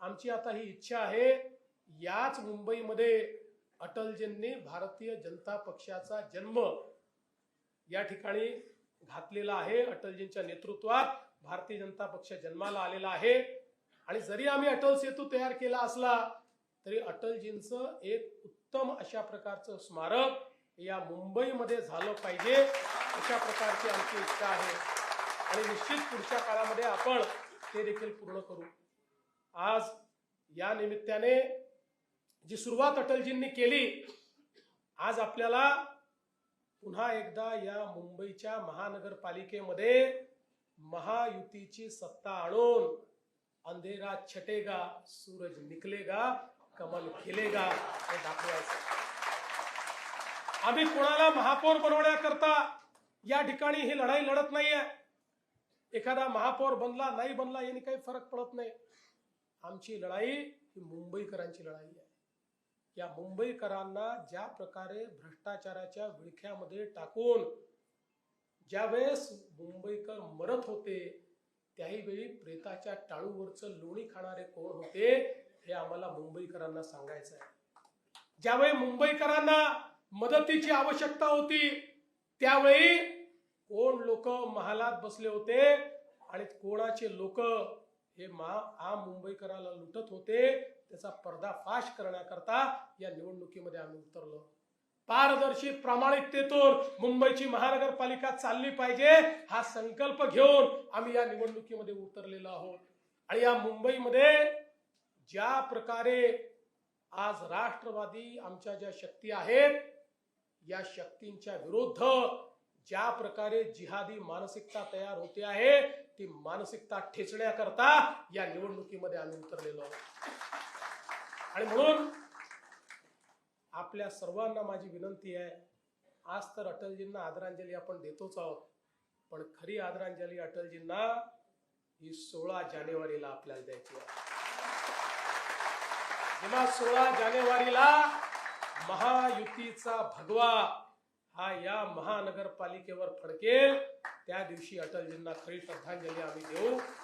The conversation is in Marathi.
आमची आता ही इच्छा आहे याच मुंबईमध्ये अटलजींनी भारतीय जनता पक्षाचा जन्म या ठिकाणी घातलेला आहे अटलजींच्या नेतृत्वात भारतीय जनता पक्ष जन्माला आलेला आहे. आणि जरी आम्ही अटल सेतू तयार केला असला तरी अटलजींचं एक उत्तम अशा प्रकारचं स्मारक या मुंबईमध्ये झालं पाहिजे अशा प्रकारची आमची इच्छा आहे. आणि निश्चित पुढच्या काळामध्ये आपण ते देखील पूर्ण करू. आज या निमित्ताने जी सुरुवात अटलजींनी केली आज आपल्याला पुन्हा एकदा या मुंबईच्या महानगरपालिकेमध्ये महायुतीची सत्ता आणून अंधेरा छटेगा सूरज निकलेगा कमल खिलेगा हे दाखवायचं. आम्ही कोणाला महापौर बनवण्याकरता या ठिकाणी ही लढाई लढत नाहीये. एखादा महापौर बनला नाही बनला याने काही फरक पडत नाही. आमची लढाई ही मुंबईकरांची लढाई आहे. या मुंबईकरांना ज्या प्रकारे भ्रष्टाचाराच्या विळख्यामध्ये टाकून ज्यावेळेस मुंबईकर मरत होते त्याही वेळी प्रेताच्या टाळूवरचं लोणी खाणारे कोण होते हे आम्हाला मुंबईकरांना सांगायचं आहे. ज्यावेळी मुंबईकरांना मदतीची आवश्यकता होती त्यावेळी कोण लोक महालात बसले होते आणि कोणाचे लोक हे मा आ मुंबईकराला लुटत होते त्याचा पर्दाफाश करण्याकरता या निवडणुकीमध्ये आम्ही उतरलो. पारदर्शी प्रामाणिकतेतून मुंबईची महानगरपालिका चालली पाहिजे हा संकल्प घेऊन आम्ही या निवडणुकीमध्ये उतरलेलो आहोत. आणि या मुंबईमध्ये ज्या प्रकारे आज राष्ट्रवादी आमच्या ज्या शक्ती आहेत या शक्तींच्या विरुद्ध ज्या प्रकारे जिहादी मानसिकता तयार होते आहे ती मानसिकता ठेचण्याकरता या निवडणुकीमध्ये आम्ही उतरलेलो आहोत. आणि म्हणून आपल्या सर्वांना माझी विनंती आहे आज तर अटलजींना आदरांजली आपण देतोच आहोत पण खरी आदरांजली अटलजींना ही सोळा जानेवारीला आपल्याला द्यायची आहे. जेव्हा सोळा जानेवारीला महायुतीचा भगवा हा या महानगरपालिकेवर फडकेल. त्या दिवशी अटलजींना खरी श्रद्धांजली आम्ही देऊ.